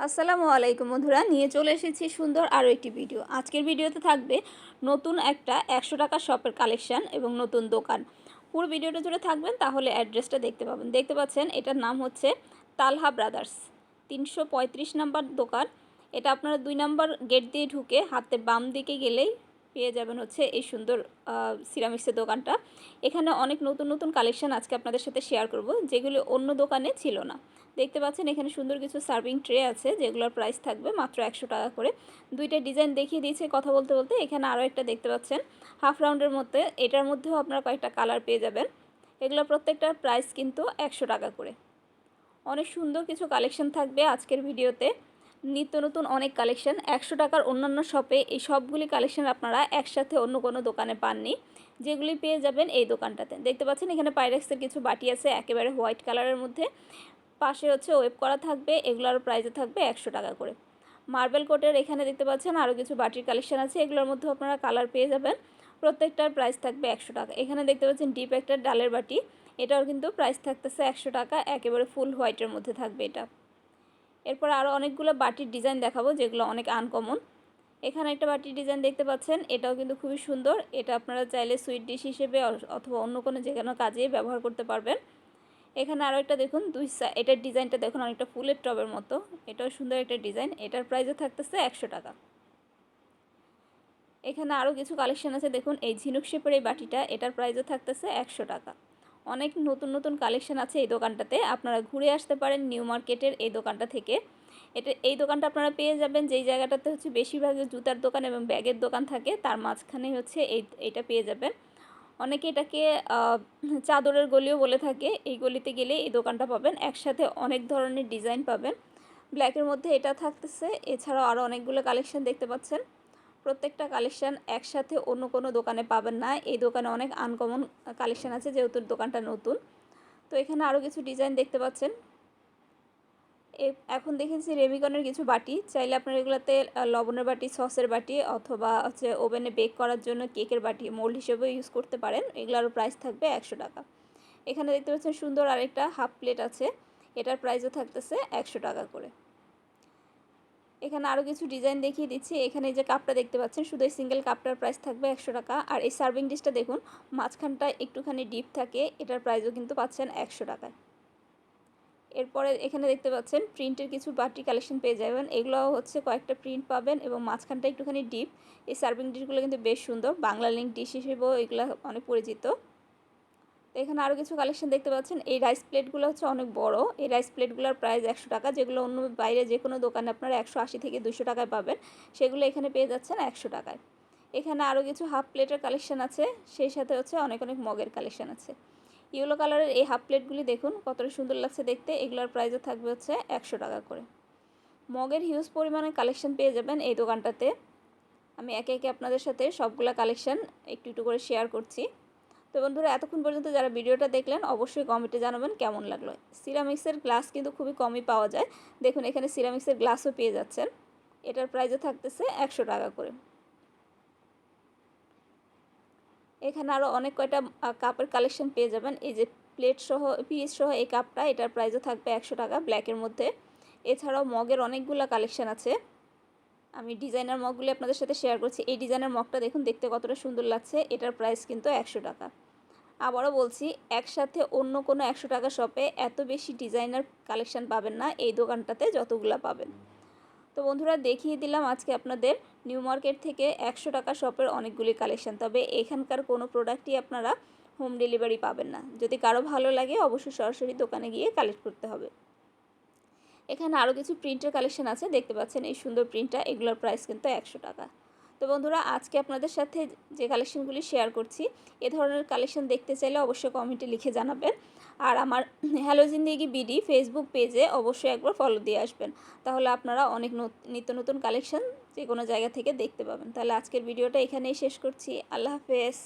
আসসালামু আলাইকুম বন্ধুরা, নিয়ে চলে এসেছি সুন্দর আরও একটি ভিডিও। আজকের ভিডিওতে থাকবে নতুন একটা একশো টাকা শপের কালেকশান এবং নতুন দোকান। পুরো ভিডিওটা জুড়ে থাকবেন, তাহলে অ্যাড্রেসটা দেখতে পাবেন। দেখতে পাচ্ছেন, এটার নাম হচ্ছে তালহা ব্রাদার্স। তিনশো পঁয়ত্রিশ নাম্বার দোকান। এটা আপনারা দুই নাম্বার গেট দিয়ে ঢুকে হাতে বাম দিকে গেলেই পেয়ে যাবেন হচ্ছে এই সুন্দর সিরামিক্সের দোকানটা। এখানে অনেক নতুন নতুন কালেকশন আজকে আপনাদের সাথে শেয়ার করব, যেগুলো অন্য দোকানে ছিল না। দেখতে পাচ্ছেন এখানে সুন্দর কিছু সার্ভিং ট্রে আছে, যেগুলোর প্রাইস থাকবে মাত্র একশো টাকা করে। দুইটা ডিজাইন দেখিয়ে দিয়েছে কথা বলতে বলতে। এখানে আরও একটা দেখতে পাচ্ছেন, হাফ রাউন্ডের মধ্যে। এটার মধ্যেও আপনারা কয়েকটা কালার পেয়ে যাবেন। এগুলো প্রত্যেকটার প্রাইস কিন্তু একশো টাকা করে। অনেক সুন্দর কিছু কালেকশন থাকবে আজকের ভিডিওতে। নিত্য নতুন অনেক কালেকশন একশো টাকার অন্যান্য শপে এই সবগুলি কালেকশন আপনারা একসাথে অন্য কোনো দোকানে পাননি। যেগুলি পেয়ে যাবেন এই দোকানটাতে। দেখতে পাচ্ছেন এখানে পাইরেক্সের কিছু বাটি আছে, একেবারে হোয়াইট কালারের মধ্যে। পাশে হচ্ছে ওয়েব করা থাকবে, এগুলোর প্রাইসে থাকবে একশো টাকা করে। মার্বেল কোটের এখানে দেখতে পাচ্ছেন আরও কিছু বাটির কালেকশন আছে, এগুলোর মধ্যে আপনারা কালার পেয়ে যাবেন। প্রত্যেকটার প্রাইস থাকবে একশো টাকা। এখানে দেখতে পাচ্ছেন ডিপ একটা ডালের বাটি। এটাও কিন্তু প্রাইস থাকতেছে একশো টাকা, একেবারে ফুল হোয়াইটের মধ্যে থাকবে এটা। এরপর আরও অনেকগুলো বাটির ডিজাইন দেখাবো, যেগুলো অনেক আনকমন এখানে একটা বাটির ডিজাইন দেখতে পাচ্ছেন, এটাও কিন্তু খুবই সুন্দর। এটা আপনারা চাইলে সুইট ডিশ হিসেবে অথবা অন্য কোনো যে কোনো কাজে ব্যবহার করতে পারবেন। এখানে আরও একটা দেখুন, দুই এটার ডিজাইনটা দেখুন, অনেকটা ফুলের টবের মতো। এটাও সুন্দর একটা ডিজাইন, এটার প্রাইসও থাকতেছে একশো টাকা। এখানে আরও কিছু কালেকশন আছে, দেখুন, এই ঝিনুক শেপের এই বাটিটা, এটার প্রাইসও থাকতেছে একশো টাকা। অনেক নতুন নতুন কালেকশন আছে এই দোকানটাতে। আপনারা ঘুরে আসতে পারেন নিউ মার্কেটের এই দোকানটা থেকে। এটা, এই দোকানটা আপনারা পেয়ে যাবেন যেই জায়গাটাতে হচ্ছে বেশিরভাগই জুতার দোকান এবং ব্যাগের দোকান থাকে, তার মাঝখানে হচ্ছে এই এইটা পেয়ে যাবেন। অনেকে এটাকে চাদরের গলিও বলে থাকে। এই গলিতে গেলে এই দোকানটা পাবেন। একসাথে অনেক ধরনের ডিজাইন পাবেন। ব্ল্যাকের মধ্যে এটা থাকতেছে। এছাড়াও আরও অনেকগুলো কালেকশন দেখতে পাচ্ছেন। প্রত্যেকটা কালেকশান একসাথে অন্য কোনো দোকানে পাবেন না। এই দোকানে অনেক আনকমন কালেকশান আছে, যেহেতু দোকানটা নতুন। তো এখানে আরও কিছু ডিজাইন দেখতে পাচ্ছেন। এখন দেখেছি রেমিকনের কিছু বাটি। চাইলে আপনার এগুলোতে লবণের বাটি, সসের বাটি অথবা হচ্ছে ওভেনে বেক করার জন্য কেকের বাটি মোল্ড হিসেবেও ইউজ করতে পারেন। এগুলোরও প্রাইস থাকবে একশো টাকা। এখানে দেখতে পাচ্ছেন সুন্দর আরেকটা হাফ প্লেট আছে। এটার প্রাইসও থাকতেছে একশো টাকা করে। এখানে আরও কিছু ডিজাইন দেখিয়ে দিচ্ছি। এখানে যে কাপটা দেখতে পাচ্ছেন, শুধু এই সিঙ্গেল কাপটার প্রাইস থাকবে একশো টাকা। আর এই সার্ভিং ডিশটা দেখুন, মাঝখানটা একটুখানি ডিপ থাকে, এটার প্রাইসও কিন্তু পাচ্ছেন একশো টাকায়। এরপরে এখানে দেখতে পাচ্ছেন প্রিন্টের কিছু বাটি কালেকশন পেয়ে যাবেন। এগুলো হচ্ছে কয়েকটা প্রিন্ট পাবেন এবং মাঝখানটা একটুখানি ডিপ এই সার্ভিং ডিশগুলো কিন্তু বেশ সুন্দর। বাংলা লিঙ্ক ডিশ হিসেবেও এগুলো অনেক পরিচিত। এখানে আরও কিছু কালেকশন দেখতে পাচ্ছেন। এই রাইস প্লেটগুলো হচ্ছে অনেক বড়। এই রাইস প্লেটগুলোর প্রাইস একশো টাকা, যেগুলো অন্য বাইরে যে কোনো দোকানে আপনারা একশো আশি থেকে দুশো টাকায় পাবেন। সেগুলো এখানে পেয়ে যাচ্ছেন একশো টাকায়। এখানে আরও কিছু হাফ প্লেটের কালেকশন আছে। সেই সাথে হচ্ছে অনেক অনেক মগের কালেকশন আছে। ইয়েলো কালারের এই হাফ প্লেটগুলি দেখুন, কতটা সুন্দর লাগছে দেখতে। এগুলোর প্রাইসও থাকবে হচ্ছে একশো টাকা করে। মগের হিউজ পরিমাণে কালেকশন পেয়ে যাবেন এই দোকানটাতে। আমি একে একে আপনাদের সাথে সবগুলা কালেকশন একটু একটু করে শেয়ার করছি। তো বন্ধুরা, এতক্ষণ পর্যন্ত যারা ভিডিওটা দেখলেন, অবশ্যই কমেন্টে জানাবেন কেমন লাগল। সিরামিক্সের গ্লাস কিন্তু খুবই কমই পাওয়া যায়। দেখুন, এখানে সিরামিক্সের গ্লাসও পেয়ে যাচ্ছেন। এটার প্রাইসও থাকতেছে একশো টাকা করে। এখানে আরও অনেক কয়টা কাপের কালেকশন পেয়ে যাবেন। এই যে প্লেট সহ পিস সহ এই কাপটা এটার প্রাইসও থাকবে একশো টাকা ব্ল্যাকের মধ্যে। এছাড়াও মগের অনেকগুলো কালেকশন আছে। আমি ডিজাইনার মগগুলি আপনাদের সাথে শেয়ার করছি। এই ডিজাইনার মগটা দেখুন, দেখতে কতটা সুন্দর লাগছে। এটার প্রাইস কিন্তু একশো টাকা। আবারও বলছি, একসাথে অন্য কোনো একশো টাকা শপে এত বেশি ডিজাইনার কালেকশন পাবেন না। এই দোকানটাতে যতগুলো পাবেন। তো বন্ধুরা, দেখিয়ে দিলাম আজকে আপনাদের নিউ মার্কেট থেকে একশো টাকা শপের অনেকগুলি কালেকশান তবে এখানকার কোনো প্রোডাক্টই আপনারা হোম ডেলিভারি পাবেন না। যদি কারও ভালো লাগে, অবশ্যই সরাসরি দোকানে গিয়ে কালেক্ট করতে হবে। এখানে আরও কিছু প্রিন্টের কালেকশন আছে, দেখতে পাচ্ছেন এই সুন্দর প্রিন্টটা এগুলোর প্রাইস কিন্তু একশো টাকা। তো বন্ধুরা, আজকে আপনাদের সাথে যে কালেকশনগুলি শেয়ার করছি, এ ধরনের কালেকশন দেখতে চাইলে অবশ্যই কমেন্টে লিখে জানাবেন। আর আমার হ্যালো জিন্দিগি বিডি ফেসবুক পেজে অবশ্যই একবার ফলো দিয়ে আসবেন। তাহলে আপনারা অনেক নিত্য নতুন কালেকশন যে কোনো জায়গা থেকে দেখতে পাবেন। তাহলে আজকের ভিডিওটা এখানেই শেষ করছি। আল্লাহ হাফেজ।